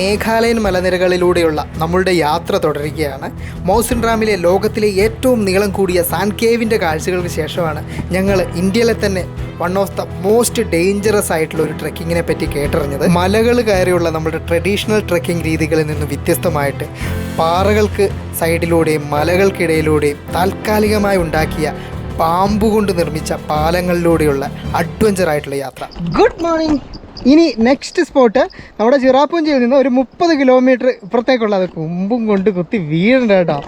മേഘാലയൻ മലനിരകളിലൂടെയുള്ള നമ്മളുടെ യാത്ര തുടരുകയാണ്. മൗസിൻ റാമിലെ ലോകത്തിലെ ഏറ്റവും നീളം കൂടിയ സാൻ കേവിന്റെ കാഴ്ചകൾക്ക് ശേഷമാണ് ഞങ്ങൾ ഇന്ത്യയിലെ തന്നെ one of the most dangerous ആയിട്ടുള്ള ഒരു ട്രെക്കിങ്ങിനെ പറ്റി കേട്ടറിഞ്ഞത്. മലകൾ കയറിയുള്ള നമ്മുടെ ട്രഡീഷണൽ ട്രെക്കിംഗ് രീതികളിൽ നിന്ന് വ്യത്യസ്തമായിട്ട് പാറകൾക്ക് സൈഡിലൂടെയും മലകൾക്കിടയിലൂടെയും താൽക്കാലികമായി ഉണ്ടാക്കിയ പാമ്പ് കൊണ്ട് നിർമ്മിച്ച പാലങ്ങളിലൂടെയുള്ള അഡ്വഞ്ചർ ആയിട്ടുള്ള യാത്ര. ഗുഡ് മോർണിംഗ് ഇനി നെക്സ്റ്റ് സ്പോട്ട് നമ്മുടെ ചിറാപ്പുഞ്ചിയിൽ നിന്ന് ഒരു മുപ്പത് കിലോമീറ്റർ ഇപ്പുറത്തേക്കുള്ള അത് കുമ്പും കൊണ്ട് കുത്തി വീഴണ്ട കേട്ടോ.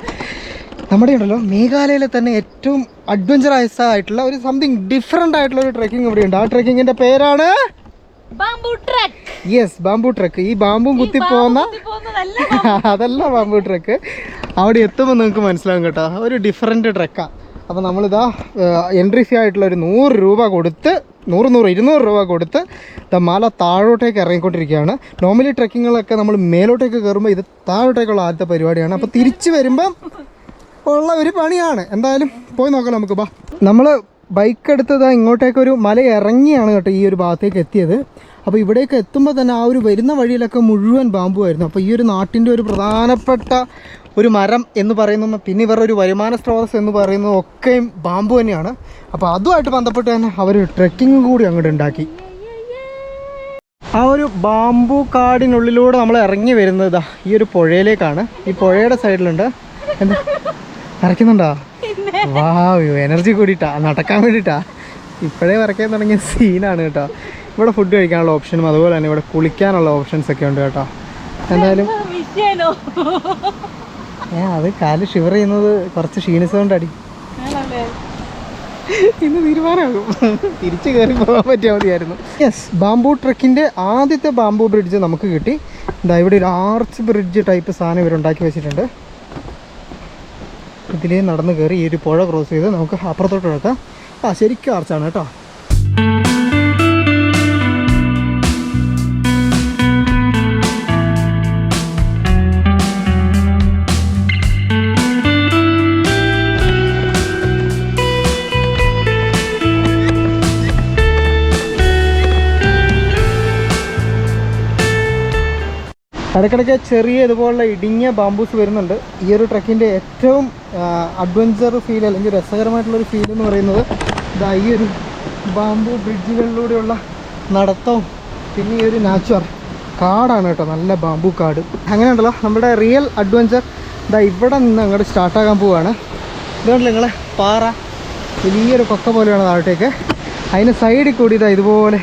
നമ്മുടെ ഉണ്ടല്ലോ മേഘാലയയിലെ തന്നെ ഏറ്റവും അഡ്വഞ്ചറസ് ആയിട്ടുള്ള ഒരു സംതിങ് ഡിഫറെന്റ് ആയിട്ടുള്ള ഒരു ട്രെക്കിംഗ് ഇവിടെ ഉണ്ട് ആ ട്രെക്കിങ്ങിന്റെ പേരാണ്? Bamboo trek yes bamboo trek ഈ ബാമ്പും കുത്തി പോകുന്ന അതല്ല ബാംബു ട്രക്ക് അവിടെ എത്തുമ്പോൾ നിങ്ങൾക്ക് മനസ്സിലാകും കേട്ടോ. ഒരു ഡിഫറെന്റ് ട്രക്കാണ് അപ്പോൾ നമ്മളിതാ എൻട്രി ഫീ ആയിട്ടുള്ള ഒരു നൂറ് രൂപ കൊടുത്ത് നൂറ് നൂറ് ഇരുന്നൂറ് രൂപ കൊടുത്ത് മല താഴോട്ടേക്ക് ഇറങ്ങിക്കൊണ്ടിരിക്കുകയാണ്. നോർമലി ട്രക്കിങ്ങുകളൊക്കെ നമ്മൾ മേലോട്ടേക്ക് കയറുമ്പോൾ ഇത് താഴോട്ടേക്കുള്ള ആദ്യത്തെ പരിപാടിയാണ്. അപ്പോൾ തിരിച്ച് വരുമ്പം ഉള്ള ഒരു പണിയാണ്. എന്തായാലും പോയി നോക്കാം നമുക്ക്. ബാ. നമ്മൾ ബൈക്ക് എടുത്തത് ഇങ്ങോട്ടേക്ക് ഒരു മല ഇറങ്ങിയാണ് കേട്ടോ ഈ ഒരു ഭാഗത്തേക്ക് എത്തിയത്. അപ്പോൾ ഇവിടേക്ക് എത്തുമ്പോൾ തന്നെ ആ ഒരു വരുന്ന വഴിയിലൊക്കെ മുഴുവൻ ബാമ്പുമായിരുന്നു അപ്പോൾ ഈ ഒരു നാട്ടിന്റെ ഒരു പ്രധാനപ്പെട്ട ഒരു മരം എന്ന് പറയുന്നത് പിന്നെ ഇവരുടെ ഒരു വരുമാന സ്രോതസ് എന്ന് പറയുന്നത് ഒക്കെയും ബാമ്പു തന്നെയാണ്. അപ്പോൾ അതുമായിട്ട് ബന്ധപ്പെട്ട് തന്നെ അവർ ട്രെക്കിംഗ് കൂടി അങ്ങോട്ട് ഉണ്ടാക്കി. ആ ഒരു ബാമ്പു കാടിനുള്ളിലൂടെ നമ്മൾ ഇറങ്ങി വരുന്നത് ഈ ഒരു പുഴയിലേക്കാണ്. ഈ പുഴയുടെ സൈഡിലുണ്ട്. എന്താ? വരയ്ക്കുന്നുണ്ടോ? വാ എനർജി കൂടിയിട്ടാ നടക്കാൻ വേണ്ടിയിട്ടാ. ഇപ്പോഴേ വരയ്ക്കാൻ തുടങ്ങിയ സീനാണ് കേട്ടോ. ഇവിടെ ഫുഡ് കഴിക്കാനുള്ള ഓപ്ഷനും അതുപോലെ തന്നെ ഇവിടെ കുളിക്കാനുള്ള ഓപ്ഷൻസ് ഒക്കെ ഉണ്ട് കേട്ടോ. എന്തായാലും വിഷയനോ ഏ അത് കാൽ ഷിവർ ചെയ്യുന്നത് കുറച്ച് ക്ഷീണിച്ചതുകൊണ്ട് അടി ഇന്ന് തീരുമാനമാകും. തിരിച്ചു കയറി പോകാൻ പറ്റിയാൽ മതിയായിരുന്നു. യെസ് ബാംബു ട്രക്കിന്റെ ആദ്യത്തെ ബാംബു ബ്രിഡ്ജ് നമുക്ക് കിട്ടി. ഇതാ ഇവിടെ ഒരു ആർച്ച് ബ്രിഡ്ജ് ടൈപ്പ് സാധനം ഇവർ ഉണ്ടാക്കി വെച്ചിട്ടുണ്ട്. ഇതിലേ നടന്ന് കയറി ഈ ഒരു പുഴ ക്രോസ് ചെയ്ത് നമുക്ക് അപ്പുറത്തോട്ട് എടുക്കാം ആ ശരിക്കും ആർച്ചാണ് കേട്ടോ. ഇടയ്ക്കിടയ്ക്ക് ചെറിയ ഇതുപോലുള്ള ഇടുങ്ങിയ ബാംബൂസ് വരുന്നുണ്ട്. ഈ ഒരു ട്രക്കിന്റെ ഏറ്റവും അഡ്വഞ്ചർ ഫീൽ അല്ലെങ്കിൽ രസകരമായിട്ടുള്ളൊരു ഫീൽ എന്ന് പറയുന്നത് ഇതാ ഈ ഒരു ബാംബു ബ്രിഡ്ജുകളിലൂടെയുള്ള നടത്തവും പിന്നെ ഈ ഒരു നാച്ചുറൽ കാടാണ് കേട്ടോ നല്ല ബാംബു കാട്. അങ്ങനെ ഉണ്ടല്ലോ നമ്മുടെ റിയൽ അഡ്വഞ്ചർ ഇതാ ഇവിടെ നിന്ന് അങ്ങോട്ട് സ്റ്റാർട്ടാകാൻ പോവുകയാണ് ഇതുകൊണ്ടല്ലോ നിങ്ങളെ പാറ വലിയൊരു കൊക്ക പോലെയാണ് താഴോട്ടേക്ക്. അതിന് സൈഡിൽ കൂടി ഇതാ ഇതുപോലെ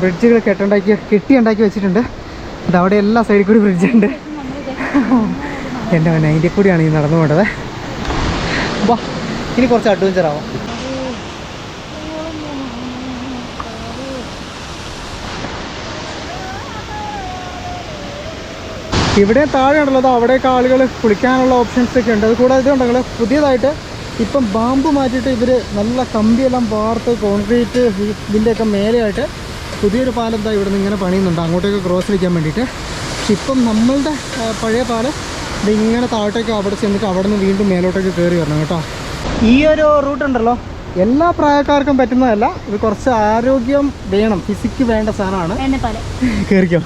ബ്രിഡ്ജുകൾ കെട്ടുണ്ടാക്കി കെട്ടിയുണ്ടാക്കി വെച്ചിട്ടുണ്ട്. അവിടെ എല്ലാ സൈഡിൽ കൂടി ബ്രിഡ്ജ് ഉണ്ട്. എന്റെ മോനെ അതിന്റെ കൂടിയാണ് ഈ നടന്നു പോകേണ്ടത് വാ ഇനി കുറച്ച് അഡ്വഞ്ചർ ആവാം. ഇവിടെ താഴെ ഉള്ളത് അവിടെയൊക്കെ ആളുകൾ കുളിക്കാനുള്ള ഓപ്ഷൻസ് ഒക്കെ ഉണ്ട്. അത് കൂടാതെ ഇതുണ്ടെങ്കിൽ പുതിയതായിട്ട് ഇപ്പം ബാമ്പ് മാറ്റിയിട്ട് ഇവർ നല്ല കമ്പിയെല്ലാം വാർത്ത് കോൺക്രീറ്റ് ഇതിന്റെയൊക്കെ മേലെയായിട്ട് പുതിയൊരു പാലം എന്താ ഇവിടെ നിന്ന് ഇങ്ങനെ പണിയുന്നുണ്ട്. അങ്ങോട്ടേക്ക് ക്രോസ് അടിക്കാൻ വേണ്ടിയിട്ട്. പക്ഷെ ഇപ്പം നമ്മളുടെ പഴയ പാലം ഇങ്ങനെ താഴോട്ടേക്ക് അവിടെ ചെന്നിട്ട് അവിടെ നിന്ന് വീണ്ടും മേലോട്ടേക്ക് കയറി വരണം കേട്ടോ. ഈ ഒരു റൂട്ട് ഉണ്ടല്ലോ. എല്ലാ പ്രായക്കാർക്കും പറ്റുന്നതല്ല. ഇത് കുറച്ച് ആരോഗ്യം വേണം. ഫിസിക്ക് വേണ്ട സാധനമാണ്. കയറിക്കോ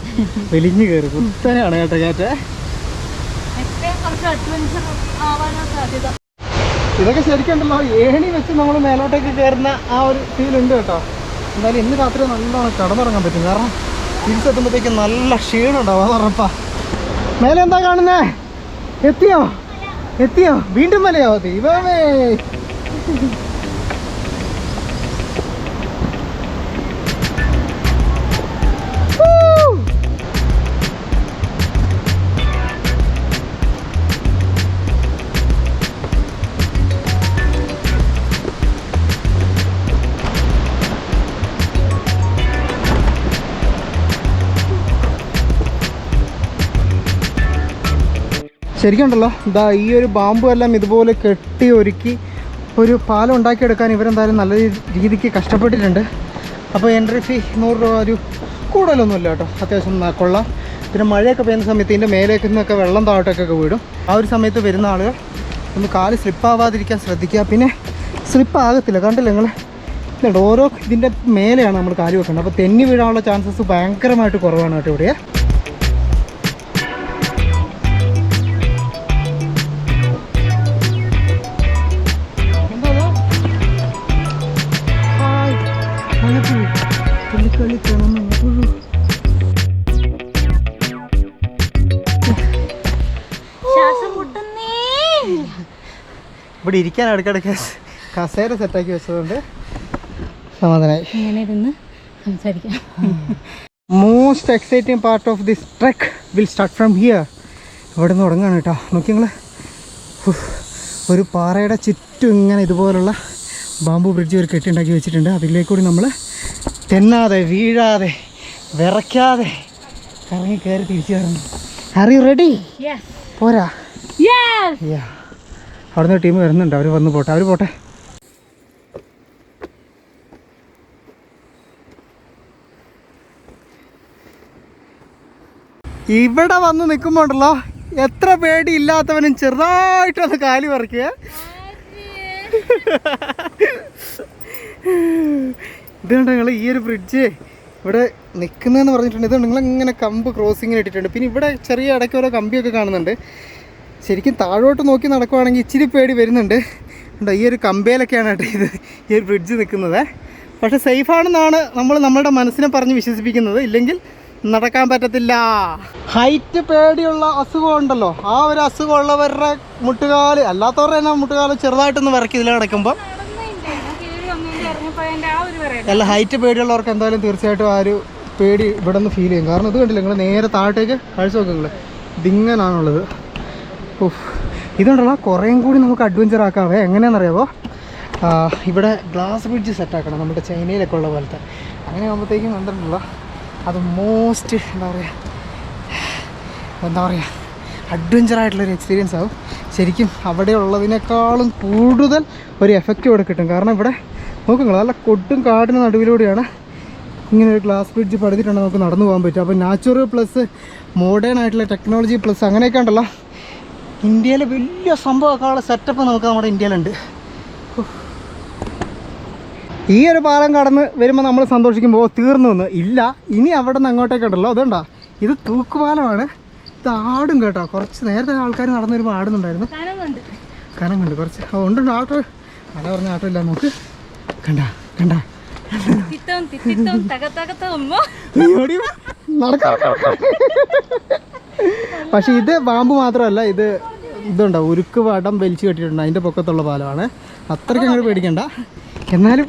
വലിഞ്ഞു കയറി കുത്തനെയാണ് കേട്ടോ കേട്ടേ ഇതൊക്കെ ശരിക്കുണ്ടല്ലോ ഏണി വെച്ച് നമ്മൾ മേലോട്ടേക്ക് കയറുന്ന ആ ഒരു ഫീൽ ഉണ്ട് കേട്ടോ. എന്തായാലും ഇന്ന് രാത്രി നല്ലോണം കടന്നിറങ്ങാൻ പറ്റും. കാരണം തിരിച്ചെത്തുമ്പോഴത്തേക്ക് നല്ല ക്ഷീണം ഉണ്ടാവും അത് മേലെ എന്താ കാണുന്നേ? എത്തിയോ? എത്തിയോ? വീണ്ടും മലയോ ദൈവമേ. ശരിക്കുണ്ടല്ലോ. ഇതാ ഈ ഒരു ബാമ്പു എല്ലാം ഇതുപോലെ കെട്ടി ഒരുക്കി ഒരു പാലം ഉണ്ടാക്കിയെടുക്കാൻ ഇവരെന്തായാലും നല്ല രീതിക്ക് കഷ്ടപ്പെട്ടിട്ടുണ്ട്. അപ്പോൾ എൻട്രി ഫീ നൂറ് രൂപ ഒരു കൂടുതലൊന്നുമില്ല കേട്ടോ. അത്യാവശ്യം കൊള്ളാം. പിന്നെ മഴയൊക്കെ പെയ്യുന്ന സമയത്ത് ഇതിന്റെ മേലേക്ക് നിന്നൊക്കെ വെള്ളം താഴോട്ടൊക്കെ വീടും ആ ഒരു സമയത്ത് വരുന്ന ആളുകൾ ഒന്ന് കാൽ സ്ലിപ്പാവാതിരിക്കാൻ ശ്രദ്ധിക്കുക. പിന്നെ സ്ലിപ്പ് ആകത്തില്ല കണ്ടില്ല നിങ്ങൾ ഓരോ ഇതിന്റെ മേലെയാണ് നമ്മൾ കാൽ വെക്കേണ്ടത് അപ്പോൾ തെന്നി വീഴാനുള്ള ചാൻസസ് ഭയങ്കരമായിട്ട് കുറവാണ് കേട്ടോ ഇവിടെ. ഇവിടെ ഇരിക്കാൻ ഇടയ്ക്കിടയ്ക്ക് കസേര സെറ്റാക്കി വെച്ചതുകൊണ്ട് സമാധാനമായി ഇങ്ങനെ ഇരുന്ന് സംസാരിക്കാം. Most exciting part of this trek will start from here ഇവിടെ നിന്ന് തുടങ്ങാണ് കേട്ടോ. നോക്കി നിങ്ങൾ ഒരു പാറയുടെ ചുറ്റും ഇങ്ങനെ ഇതുപോലുള്ള ബാമ്പു ബ്രിഡ്ജ് ഒരു കെട്ടിണ്ടാക്കി വെച്ചിട്ടുണ്ട്. അതിലേക്കൂടി നമ്മൾ തെന്നാതെ വീഴാതെ വിറയ്ക്കാതെ കറങ്ങി കയറി തിരിച്ചു കയറണം ആർ യു റെഡി പോരാ. യാ അവിടുന്ന് ടീം വരുന്നുണ്ട്. അവർ വന്ന് പോട്ടെ. അവർ പോട്ടെ. ഇവിടെ വന്ന് നിൽക്കുമ്പോണ്ടല്ലോ എത്ര പേടി ഇല്ലാത്തവനും ചെറുതായിട്ടൊന്ന് കാലി പറിക്കുക ഇതുകൊണ്ട് നിങ്ങൾ ഈ ഒരു ബ്രിഡ്ജ് ഇവിടെ നിൽക്കുന്നതെന്ന് പറഞ്ഞിട്ടുണ്ട്. ഇതുകൊണ്ട് നിങ്ങൾ ഇങ്ങനെ കമ്പ് ക്രോസിങ്ങിന് ഇട്ടിട്ടുണ്ട്. പിന്നെ ഇവിടെ ചെറിയ ഇടയ്ക്ക് ഓരോ കമ്പിയൊക്കെ കാണുന്നുണ്ട്. ശരിക്കും താഴോട്ട് നോക്കി നടക്കുവാണെങ്കിൽ ഇച്ചിരി പേടി വരുന്നുണ്ട്. കണ്ടോ ഈ ഒരു കമ്പയിലൊക്കെയാണ് കേട്ടോ ഇത് ഈ ഒരു ബ്രിഡ്ജ് നിൽക്കുന്നത്. പക്ഷെ സേഫാണെന്നാണ് നമ്മൾ നമ്മുടെ മനസ്സിനെ പറഞ്ഞ് വിശ്വസിപ്പിക്കുന്നത്. ഇല്ലെങ്കിൽ നടക്കാൻ പറ്റത്തില്ല. ഹൈറ്റ് പേടിയുള്ള അസുഖം ഉണ്ടല്ലോ. ആ ഒരു അസുഖമുള്ളവരുടെ മുട്ടുകാൽ അല്ലാത്തവരുടെ തന്നെ മുട്ടുകാൽ ചെറുതായിട്ടൊന്ന് വിറക്കി ഇതിൽ കിടക്കുമ്പോൾ അല്ല ഹൈറ്റ് പേടിയുള്ളവർക്ക് എന്തായാലും തീർച്ചയായിട്ടും ആ ഒരു പേടി ഇവിടെ നിന്ന് ഫീൽ ചെയ്യും. കാരണം ഇത് കണ്ടില്ല നിങ്ങൾ നേരെ താഴത്തേക്ക് കാഴ്ച നോക്കുക നിങ്ങൾ ഉഫ്. ഇതുണ്ടല്ലോ കുറേയും കൂടി നമുക്ക് അഡ്വഞ്ചർ ആക്കാവേ. എങ്ങനെയാണെന്നറിയാവോ? ഇവിടെ ഗ്ലാസ് ബ്രിഡ്ജ് സെറ്റാക്കണം നമ്മുടെ ചൈനയിലൊക്കെ ഉള്ള പോലത്തെ. അങ്ങനെ ആകുമ്പോഴത്തേക്കും കണ്ടിട്ടുള്ള അത് മോസ്റ്റ് എന്താ പറയുക എന്താ പറയുക അഡ്വഞ്ചർ ആയിട്ടുള്ളൊരു എക്സ്പീരിയൻസ് ആവും. ശരിക്കും അവിടെ ഉള്ളതിനേക്കാളും കൂടുതൽ ഒരു എഫക്റ്റ് ഇവിടെ കിട്ടും. കാരണം ഇവിടെ നോക്കുങ്ങൾ നല്ല കൊട്ടും കാടിന് നടുവിലൂടെയാണ് ഇങ്ങനെ ഒരു ഗ്ലാസ് ബ്രിഡ്ജ് പടുത്തിട്ടുണ്ടെങ്കിൽ നമുക്ക് നടന്നു പോകാൻ പറ്റും. അപ്പോൾ നാച്ചുറൽ പ്ലസ് മോഡേൺ ആയിട്ടുള്ള ടെക്നോളജി പ്ലസ് അങ്ങനെയൊക്കെ ഉണ്ടല്ലോ. ഇന്ത്യയിലെ വലിയ സംഭവമൊക്കെ സെറ്റപ്പ് നമുക്ക് നമ്മുടെ ഇന്ത്യയിലുണ്ട്. ഈ ഒരു പാലം കടന്ന് വരുമ്പോൾ നമ്മൾ സന്തോഷിക്കുമ്പോൾ തീർന്നു നിന്ന് ഇല്ല ഇനി അവിടെ നിന്ന് അങ്ങോട്ടേക്ക് ഉണ്ടല്ലോ. അതുകൊണ്ടാ ഇത് തൂക്കുപാലമാണ്. ഇത് ആടും കേട്ടോ. കുറച്ച് നേരത്തെ ആൾക്കാർ നടന്നു വരുമ്പോൾ ആടുന്നുണ്ടായിരുന്നു. കാണുന്നുണ്ട് കനം കണ്ട് കുറച്ച് ഉണ്ടുണ്ട് ഉണ്ട് ഉണ്ട് ആട്ടോ. മല പറഞ്ഞ ആട്ടോ ഇല്ല നോക്ക്. കണ്ട കണ്ട. നടക്കാം. പക്ഷെ ഇത് പാമ്പ് മാത്രമല്ല ഇത് ഇതുണ്ടോ ഉരുക്ക് വടം വലിച്ചു കെട്ടിയിട്ടുണ്ട്. അതിന്റെ പൊക്കത്തുള്ള പാലമാണ്. അത്രയ്ക്ക് അങ്ങോട്ട് പേടിക്കണ്ട. എന്നാലും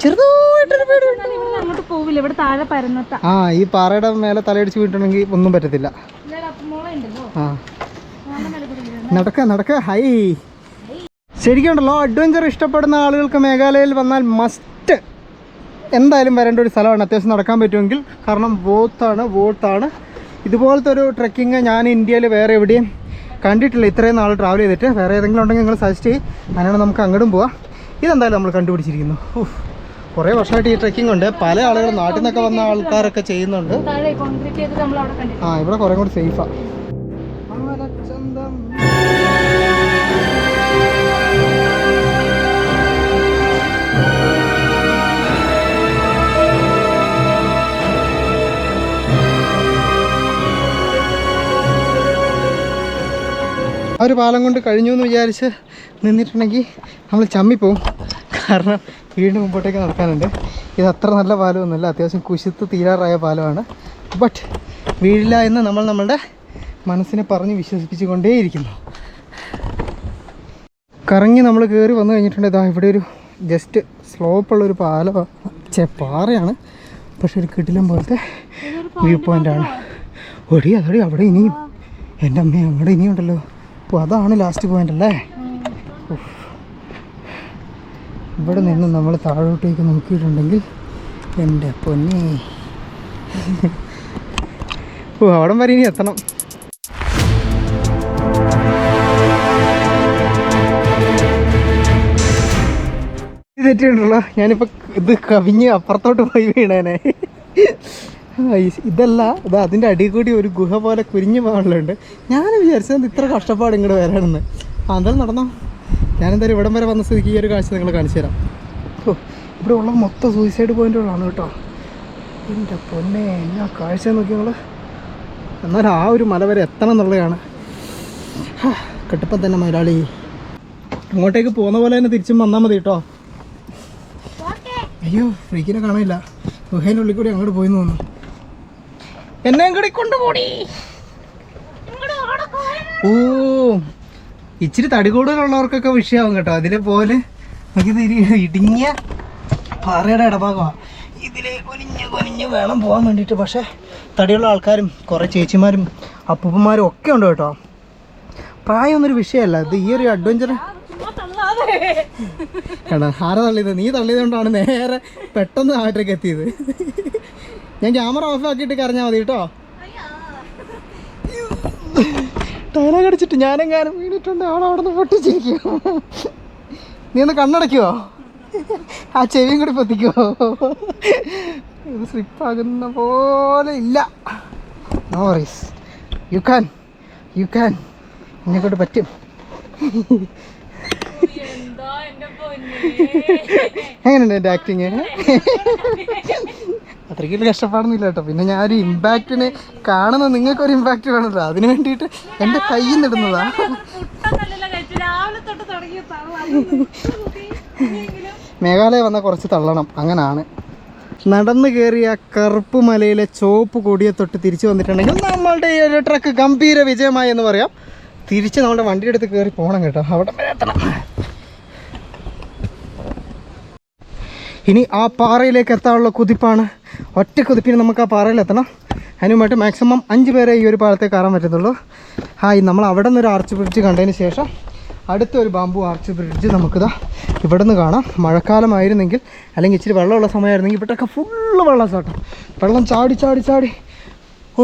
ചെറുതായിട്ടൊരു പേടി. ഇവിടെ അങ്ങോട്ട് പോവില്ല. ഇവിടെ താഴെ പരന്നത്ത. ആ ഈ പാറയുടെ മേലെ തലയടിച്ച് വീട്ടുണ്ടെങ്കിൽ ഒന്നും പറ്റത്തില്ല. ആ. നടക്ക നടക്ക. ഹൈ. ശരിക്കും ഉണ്ടല്ലോ അഡ്വഞ്ചർ ഇഷ്ടപ്പെടുന്ന ആളുകൾക്ക് മേഘാലയയിൽ വന്നാൽ മസ്റ്റ് എന്തായാലും വരേണ്ട ഒരു സ്ഥലമാണ്. അത്യാവശ്യം നടക്കാൻ പറ്റുമെങ്കിൽ. കാരണം ബോത്താണ് വോത്താണ് ഇതുപോലത്തെ ഒരു ട്രക്കിങ് ഞാൻ ഇന്ത്യയിൽ വേറെ എവിടെയും കണ്ടിട്ടില്ല. ഇത്രയും നാൾ ട്രാവൽ ചെയ്തിട്ട്. വേറെ ഏതെങ്കിലും ഉണ്ടെങ്കിൽ നിങ്ങൾ സജസ്റ്റ് ചെയ്യും. അങ്ങനെയാണ് നമുക്ക് അങ്ങോട്ടും പോവാം. ഇതെന്തായാലും നമ്മൾ കണ്ടുപിടിച്ചിരിക്കുന്നു. കുറേ വർഷമായിട്ട് ഈ ട്രക്കിംഗ് ഉണ്ട്. പല ആളുകൾ നാട്ടിൽ നിന്നൊക്കെ വന്ന ആൾക്കാരൊക്കെ ചെയ്യുന്നുണ്ട്. ആ ഇവിടെ കുറേ കൂടി സേഫാ ആ. ഒരു പാലം കൊണ്ട് കഴിഞ്ഞു എന്ന് വിചാരിച്ച് നിന്നിട്ടുണ്ടെങ്കിൽ നമ്മൾ ചമ്മിപ്പോവും. കാരണം വീണ്ടും മുമ്പോട്ടേക്ക് നടക്കാനുണ്ട്. ഇത് അത്ര നല്ല പാലമൊന്നുമല്ല. അത്യാവശ്യം കുശിത്ത് തീരാറായ പാലമാണ്. ബട്ട് വീഴില്ല എന്ന് നമ്മൾ നമ്മളുടെ മനസ്സിനെ പറഞ്ഞ് വിശ്വസിപ്പിച്ചു കൊണ്ടേയിരിക്കുന്നു കറങ്ങി നമ്മൾ കയറി വന്നു കഴിഞ്ഞിട്ടുണ്ട്. ഇതാ ഇവിടെ ഒരു ജസ്റ്റ് സ്ലോപ്പുള്ളൊരു പാലം. ചെ പാറയാണ്. പക്ഷെ ഒരു കിടിലം പോലത്തെ വ്യൂ പോയിന്റാണ് ഒടി അതടി അവിടെ ഇനിയും. എന്റെ അമ്മ അവിടെ ഇനിയും ഓ അതാണ് ലാസ്റ്റ് പോയിന്റ് അല്ലേ. ഇവിടെ നിന്ന് നമ്മൾ താഴോട്ടേക്ക് നോക്കിയിട്ടുണ്ടെങ്കിൽ എന്റെ പൊന്നെ. ഓ അവിടം വരെ ഇനി എത്തണം. ഇത് തെറ്റിയുണ്ടല്ലോ ഞാനിപ്പോൾ ഇത് കവിഞ്ഞ് അപ്പുറത്തോട്ട് പോയി വീണേനെ. ഇതല്ല ഇത് അതിന്റെ അടിയിൽ കൂടി ഒരു ഗുഹ പോലെ കുരിഞ്ഞു പോകാനുള്ളുണ്ട് ഞാൻ വിചാരിച്ചത് ഇത്ര കഷ്ടപ്പാട് ഇങ്ങോട്ട് വരാണെന്ന്. ആ എന്തായാലും നടന്നോ? ഞാനെന്തായാലും ഇവിടം വരെ വന്ന സ്ഥിതിക്ക് ഈ ഒരു കാഴ്ച നിങ്ങൾ കാണിച്ചു തരാം. ഓ ഇവിടെ ഉള്ള മൊത്തം സൂയിസൈഡ് പോയിന്റുകളാണ് കേട്ടോ. എന്റെ പൊന്നെ എന്നാ കാഴ്ച നോക്കി നിങ്ങൾ എന്നാൽ ആ ഒരു മല വരെ എത്തണം എന്നുള്ളതാണ്. കെട്ടപ്പം തന്നെ മലയാളി അങ്ങോട്ടേക്ക് പോകുന്ന പോലെ തന്നെ തിരിച്ചും വന്നാൽ മതി കേട്ടോ. അയ്യോ ഫ്രീക്കിനെ കാണില്ല ഗുഹേന്റെ ഉള്ളിൽ കൂടി അങ്ങോട്ട് പോയി തോന്നുന്നു. എന്നെ കൂടി കൊണ്ടുപോടി. ഓ ഇച്ചിരി തടി കൂടുതലുള്ളവർക്കൊക്കെ വിഷയമാവും കേട്ടോ. അതിലെ പോലെ നമുക്ക് ഇരി ഇടുങ്ങിയ പാറയുടെ ഇടഭാഗമാണ് ഇതിൽ ഒലിഞ്ഞ് കൊലിഞ്ഞ് വേണം പോകാൻ വേണ്ടിയിട്ട്. പക്ഷേ തടിയുള്ള ആൾക്കാരും കുറേ ചേച്ചിമാരും അപ്പൂപ്പന്മാരും ഒക്കെ ഉണ്ട് കേട്ടോ. പ്രായമൊന്നൊരു വിഷയമല്ല. ഇത് ഈ ഒരു അഡ്വഞ്ചർ കേട്ടോ ആരാ തള്ളിയത്? നീ തള്ളിയത് കൊണ്ടാണ് നേരെ പെട്ടെന്ന് ആട്ടിലേക്ക് എത്തിയത്. ഞാൻ ക്യാമറ ഓഫ് ആക്കിയിട്ട് കരഞ്ഞാൽ മതി കേട്ടോ. ഡയലോഗ് കടിച്ചിട്ട് ഞാനെങ്ങാനും വീണിട്ടുണ്ട്. അവൾ അവിടെ നിന്ന് പൊട്ടിച്ചിരിക്കും. നീ ഒന്ന് കണ്ണടയ്ക്കുവോ? ആ ചെവിയും കൂടി പൊത്തിക്കോ. ഇത് സ്ലിപ്പാകുന്ന പോലെ ഇല്ല. No worries you can you can എന്നെ കൊണ്ട് പറ്റും. എങ്ങനെയുണ്ട് എന്റെ ആക്ടിങ് അത്രയ്ക്ക് കഷ്ടപ്പാടൊന്നുമില്ല കേട്ടോ. പിന്നെ ഞാൻ ഒരു ഇമ്പാക്റ്റിന് കാണുന്ന നിങ്ങൾക്കൊരു ഇമ്പാക്റ്റ് വേണമല്ലോ. അതിന് വേണ്ടിയിട്ട് എന്റെ കയ്യിൽ തള്ള മേഘാലയ വന്നാൽ കുറച്ച് തള്ളണം. അങ്ങനാണ്. നടന്നു കയറിയ കറുപ്പ് മലയിലെ ചോപ്പ് കൊടിയെ തൊട്ട് തിരിച്ചു വന്നിട്ടുണ്ടെങ്കിൽ നമ്മളുടെ ഈ ഒരു ട്രക്ക് ഗംഭീര വിജയമായി എന്ന് പറയാം. തിരിച്ച് നമ്മുടെ വണ്ടിയുടെ അടുത്ത് കയറി പോകണം കേട്ടോ. അവിടെ എത്തണം. ഇനി ആ പാറയിലേക്ക് എത്താനുള്ള കുതിപ്പാണ് ഒറ്റ കുതിപ്പിന് നമുക്ക് ആ പാറയിലെത്തണം അതിനുമായിട്ട് മാക്സിമം അഞ്ച് പേരെ ഈ ഒരു പാലത്തെ കയറാൻ പറ്റത്തുള്ളൂ. ഹായ് നമ്മൾ അവിടെ നിന്ന് ഒരു ആർച്ച് ബ്രിഡ്ജ് കണ്ടതിന് ശേഷം അടുത്ത ഒരു ബാമ്പു ആർച്ച് ബ്രിഡ്ജ് നമുക്കിതാ ഇവിടെ നിന്ന് കാണാം. മഴക്കാലമായിരുന്നെങ്കിൽ അല്ലെങ്കിൽ ഇച്ചിരി വെള്ളമുള്ള സമയമായിരുന്നെങ്കിൽ ഇവിടെയൊക്കെ ഫുള്ള് വെള്ളം ചാട്ടം വെള്ളം ചാടി ചാടി ചാടി.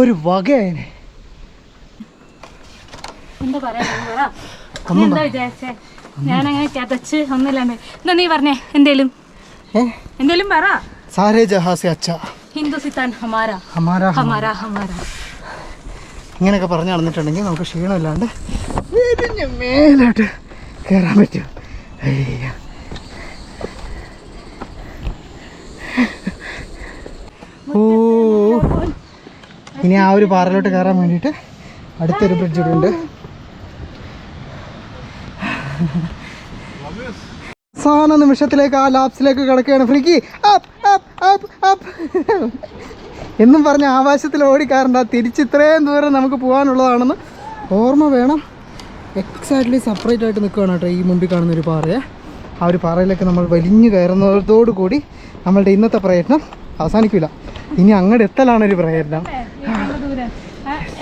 ഒരു വകയായിനെ. എന്താ പറയാ? എന്താ വിചാരിച്ചേ? ഞാനങ്ങനെ ചതച്ച് ഒന്നുമില്ലാണ്ട്. എന്താ നീ പറഞ്ഞേ? എന്തേലും? എന്തേലും പറ. സാരേ ജഹാസെ അച്ഛ. ഹിന്ദുസിത്താൻ ഹമാര. ഹമാര ഹമാര. ഹമാര ഇങ്ങനെയൊക്കെ പറഞ്ഞു നടന്നിട്ടുണ്ടെങ്കിൽ നമുക്ക് ക്ഷീണമില്ലാണ്ട് വിരിഞ്ഞ് മേലോട്ട് കയറാൻ പറ്റും. അയ്യ. ഓ. ഇനി ആ ഒരു പാറയിലോട്ട് കയറാൻ വേണ്ടിയിട്ട് അടുത്തൊരു ബ്രിഡ്ജ് ഇവിടെ ഉണ്ട്. അവസാന നിമിഷത്തിലേക്ക് ആ ലാപ്സിലേക്ക് കിടക്കുകയാണ്. ഫ്രിക്കി അപ്പ് എന്നും പറഞ്ഞ ആവാശത്തിൽ ഓടിക്കാറുണ്ട്. തിരിച്ച് ഇത്രയും ദൂരം നമുക്ക് പോകാനുള്ളതാണെന്ന് ഓർമ്മ വേണം. എക്സാക്ട്ലി സെപ്പറേറ്റ് ആയിട്ട് നിൽക്കുകയാണ് കേട്ടോ ഈ മുമ്പിൽ കാണുന്ന ഒരു പാറയെ. ആ ഒരു പാറയിലേക്ക് നമ്മൾ വലിഞ്ഞു കയറുന്നതോടു കൂടി നമ്മളുടെ ഇന്നത്തെ പ്രയത്നം അവസാനിക്കില്ല. ഇനി അങ്ങോട്ട് എത്തലാണ് ഒരു പ്രയത്നം.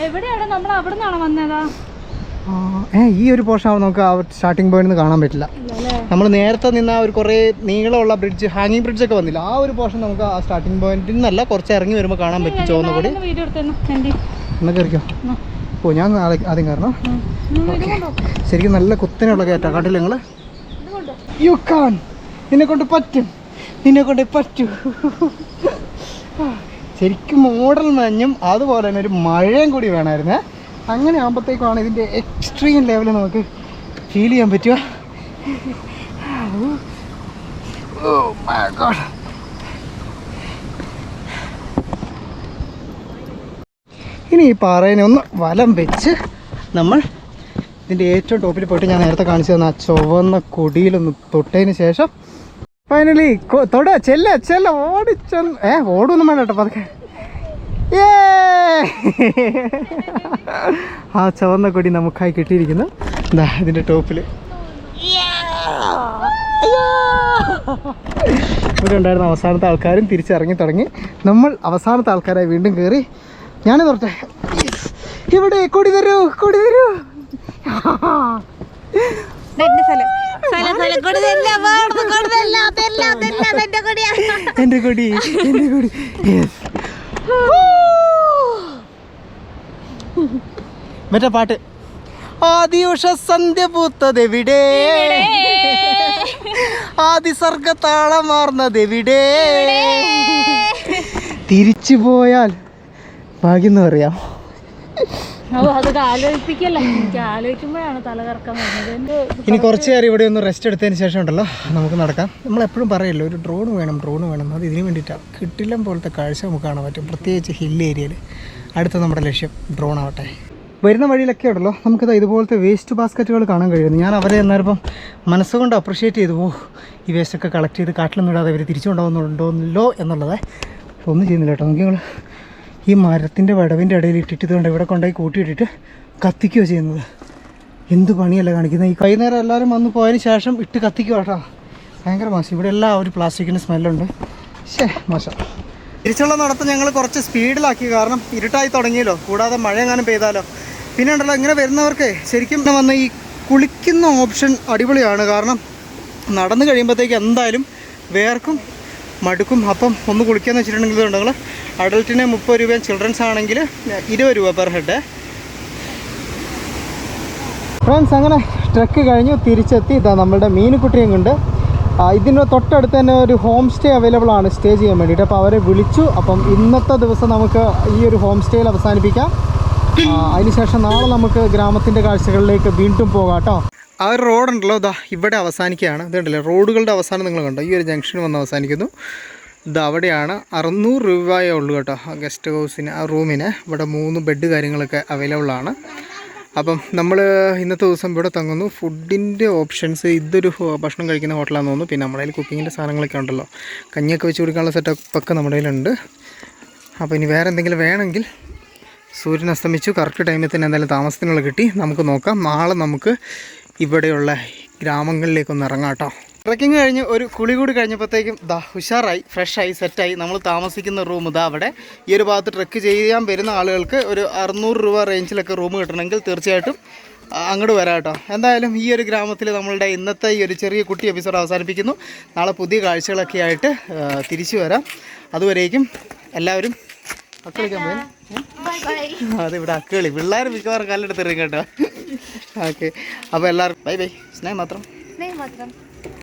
എവിടെയാണ്? നമ്മൾ അവിടെ നിന്നാണോ വന്നതാ? ആ, ഏ ഈ ഒരു പോർഷൻ നമുക്ക് ആ സ്റ്റാർട്ടിംഗ് പോയിന്റ് കാണാൻ പറ്റില്ല. നമ്മൾ നേരത്തെ നിന്ന ഒരു കുറേ നീളമുള്ള ബ്രിഡ്ജ് ഹാങ്ങിങ് ബ്രിഡ്ജ് ഒക്കെ വന്നില്ല. ആ ഒരു പോർഷൻ നമുക്ക് ആ സ്റ്റാർട്ടിംഗ് പോയിന്റിൽ നിന്നല്ല കുറച്ച് ഇറങ്ങി വരുമ്പോൾ കാണാൻ പറ്റും ചുവന്ന കൂടി. കയറിക്കോ ഓ ഞാൻ ആദ്യം കാരണം ശരിക്കും നല്ല കുത്തനെയുള്ള കയറ്റാ കാട്ടില്ല നിങ്ങൾ യു കാൺ നിന്നെ കൊണ്ട് പറ്റും. നിന്നെ കൊണ്ട് പറ്റൂ. ശരിക്കും മോഡൽ മഞ്ഞും അതുപോലെ തന്നെ ഒരു മഴയും കൂടി വേണമായിരുന്നേ അങ്ങനെ ആകുമ്പോഴത്തേക്കാണ് ഇതിന്റെ എക്സ്ട്രീം ലെവൽ നമുക്ക് ഫീൽ ചെയ്യാൻ പറ്റുക. ഓ മൈ ഗോഡ് ഇനി ഈ പാറേനെ ഒന്ന് വലം വെച്ച് നമ്മൾ ഇതിന്റെ ഏറ്റവും ടോപ്പിൽ പോയിട്ട് ഞാൻ നേരത്തെ കാണിച്ചു തന്ന ആ ചുവന്ന കൊടിയിലൊന്ന് തൊട്ടതിന് ശേഷം ഫൈനലി തൊട ചെല്ല ചെല്ല ഓടിച്ചെന്ന് ഏ ഓടൊന്നും വേണ്ട കേട്ടോ പതുക്കെ. ആ ചുവന്ന കൊടി നമുക്കായി കിട്ടിയിരിക്കുന്നു. എന്താ ഇതിന്റെ ടോപ്പിൽ ഇവിടെ ഉണ്ടായിരുന്ന അവസാനത്തെ ആൾക്കാരും തിരിച്ചിറങ്ങി തുടങ്ങി. നമ്മൾ അവസാനത്തെ ആൾക്കാരായി വീണ്ടും കയറി ഞാനേ തുറട്ടെ ഇവിടെ കൊടി തരൂ കൊടി തരൂ. എന്റെ കൊടി എന്റെ കൊടി. Yes. മറ്റേ പാട്ട്. ആദിയുഷ സന്ധ്യ പൂത്തതെവിടെ? താളം താളമാർന്നതെവിടെ തിരിച്ചു പോയാൽ ഭാഗ്യം എന്ന് പറയാം. ഇനി കുറച്ച് നേരം ഇവിടെ ഒന്ന് റെസ്റ്റ് എടുത്തതിന് ശേഷം ഉണ്ടല്ലോ നമുക്ക് നടക്കാം. നമ്മൾ എപ്പോഴും പറയല്ലോ ഒരു ഡ്രോൺ വേണം ഡ്രോൺ വേണം. അത് ഇതിനു വേണ്ടിയിട്ടാണ് കിട്ടില്ലം പോലത്തെ കാഴ്ച നമുക്ക് കാണാൻ പറ്റും പ്രത്യേകിച്ച് ഹിൽ ഏരിയയിൽ അടുത്ത നമ്മുടെ ലക്ഷ്യം ഡ്രോൺ ആവട്ടെ. വരുന്ന വഴിയിലൊക്കെ ഉണ്ടല്ലോ. നമുക്കിത് ഇതുപോലത്തെ വേസ്റ്റ് ബാസ്ക്കറ്റുകൾ കാണാൻ കഴിയുന്നു. ഞാൻ അവരെ അന്നേരം മനസ്സുകൊണ്ട് അപ്രിഷ്യേറ്റ് ചെയ്തു. ഓ ഈ വേസ്റ്റൊക്കെ കളക്ട് ചെയ്ത് കാട്ടിലൊന്നും ഇടാതെ അവർ തിരിച്ചു കൊണ്ടുപോകുന്നുണ്ടോന്നല്ലോ എന്നുള്ളത്. ഒന്നും ചെയ്യുന്നില്ല കേട്ടോ. നമുക്ക് ഈ മരത്തിന്റെ വടവിന്റെ ഇടയിൽ ഇട്ടിട്ട് ഇതുകൊണ്ട് ഇവിടെ കൊണ്ടുപോയി കൂട്ടിയിട്ടിട്ട് കത്തിക്കുകയോ ചെയ്യുന്നത്. എന്ത് പണിയല്ല കാണിക്കുന്നത്? ഈ വൈകുന്നേരം എല്ലാവരും വന്ന് പോയതിന് ശേഷം ഇട്ട് കത്തിക്കുക കേട്ടോ. ഭയങ്കര മോശം. ഇവിടെ എല്ലാം ഒരു പ്ലാസ്റ്റിക്കിന്റെ സ്മെല്ലുണ്ട്. ശേ മോശം. തിരിച്ചുള്ള നടത്തം ഞങ്ങൾ കുറച്ച് സ്പീഡിലാക്കി കാരണം ഇരുട്ടായി തുടങ്ങിയല്ലോ. കൂടാതെ മഴ എങ്ങാനും പെയ്താലോ. പിന്നെ ഉണ്ടല്ലോ ഇങ്ങനെ വരുന്നവർക്ക് ശരിക്കും വന്ന ഈ കുളിക്കുന്ന ഓപ്ഷൻ അടിപൊളിയാണ്. കാരണം നടന്നു കഴിയുമ്പോഴത്തേക്ക് എന്തായാലും വേർക്കും മടുക്കും. അപ്പം ഒന്ന് കുളിക്കാന്ന് വെച്ചിട്ടുണ്ടെങ്കിൽ ഇതുണ്ട്. അഡൽട്ടിന് മുപ്പത് രൂപയും ചിൽഡ്രൻസ് ആണെങ്കിൽ ഇരുപത് രൂപ പെർ ഹെഡ്. ഫ്രണ്ട്സ് അങ്ങനെ ട്രക്ക് കഴിഞ്ഞു തിരിച്ചെത്തി. ഇതാ നമ്മുടെ മീനുക്കുട്ടിയും കൊണ്ട് ഇതിന്റെ തൊട്ടടുത്ത് തന്നെ ഒരു ഹോം സ്റ്റേ അവൈലബിൾ ആണ് സ്റ്റേ ചെയ്യാൻ വേണ്ടിയിട്ട്. അപ്പോൾ അവരെ വിളിച്ചു. അപ്പം ഇന്നത്തെ ദിവസം നമുക്ക് ഈ ഒരു ഹോം സ്റ്റേയിൽ അവസാനിപ്പിക്കാം. അതിനുശേഷം നാളെ നമുക്ക് ഗ്രാമത്തിന്റെ കാഴ്ചകളിലേക്ക് വീണ്ടും പോകാം കേട്ടോ. ആ ഒരു റോഡുണ്ടല്ലോ ഇതാ ഇവിടെ അവസാനിക്കുകയാണ്. ഇതുണ്ടല്ലോ റോഡുകളുടെ അവസാനം നിങ്ങൾ കണ്ടോ? ഈ ഒരു ജംഗ്ഷൻ വന്ന് അവസാനിക്കുന്നു. ഇത് അവിടെയാണ് അറുന്നൂറ് രൂപയേ ഉള്ളൂ കേട്ടോ ആ ഗസ്റ്റ് ഹൗസിന് ആ റൂമിന് ഇവിടെ മൂന്ന് ബെഡ് കാര്യങ്ങളൊക്കെ അവൈലബിൾ ആണ്. അപ്പം നമ്മൾ ഇന്നത്തെ ദിവസം ഇവിടെ തങ്ങുന്നു. ഫുഡിന്റെ ഓപ്ഷൻസ് ഇതൊരു ഭക്ഷണം കഴിക്കുന്ന ഹോട്ടലാണെന്ന് തോന്നുന്നു. പിന്നെ നമ്മുടെ കയ്യിൽ കുക്കിങ്ങിന്റെ സാധനങ്ങളൊക്കെ ഉണ്ടല്ലോ. കഞ്ഞിയൊക്കെ വെച്ച് കൊടുക്കാനുള്ള സെറ്റപ്പൊക്കെ നമ്മുടെ കയ്യിലുണ്ട്. അപ്പോൾ ഇനി വേറെ എന്തെങ്കിലും വേണമെങ്കിൽ സൂര്യൻ അസ്തമിച്ചു. കറക്റ്റ് ടൈമിൽ തന്നെ എന്തായാലും താമസത്തിനുള്ള കിട്ടി. നമുക്ക് നോക്കാം. നാളെ നമുക്ക് ഇവിടെയുള്ള ഗ്രാമങ്ങളിലേക്കൊന്ന് ഇറങ്ങാം കേട്ടോ. ട്രക്കിംഗ് കഴിഞ്ഞ് ഒരു കുളി കൂടി കഴിഞ്ഞപ്പോഴത്തേക്കും ദാ ഉഷാറായി ഫ്രഷായി സെറ്റായി നമ്മൾ താമസിക്കുന്ന റൂം ഇതാ അവിടെ. ഈ ഒരു ഭാഗത്ത് ട്രക്ക് ചെയ്യാൻ വരുന്ന ആളുകൾക്ക് ഒരു അറുന്നൂറ് രൂപ റേഞ്ചിലൊക്കെ റൂം കിട്ടണമെങ്കിൽ തീർച്ചയായിട്ടും അങ്ങോട്ട് വരാം കേട്ടോ. എന്തായാലും ഈ ഒരു ഗ്രാമത്തിൽ നമ്മളുടെ ഇന്നത്തെ ഈ ഒരു ചെറിയ കുട്ടി എപ്പിസോഡ് അവസാനിപ്പിക്കുന്നു. നാളെ പുതിയ കാഴ്ചകളൊക്കെ ആയിട്ട് തിരിച്ചു വരാം. അതുവരേക്കും എല്ലാവരും അക്കളിക്കാൻ പോയി. അതെ ഇവിടെ അക്കളി പിള്ളേർ മിക്കവാറും കല്ലെടുത്തിറങ്ങി കേട്ടോ. ഓക്കെ അപ്പോൾ എല്ലാവർക്കും ബൈ ബൈ സ്നേഹം മാത്രം. സ്നേഹം മാത്രം.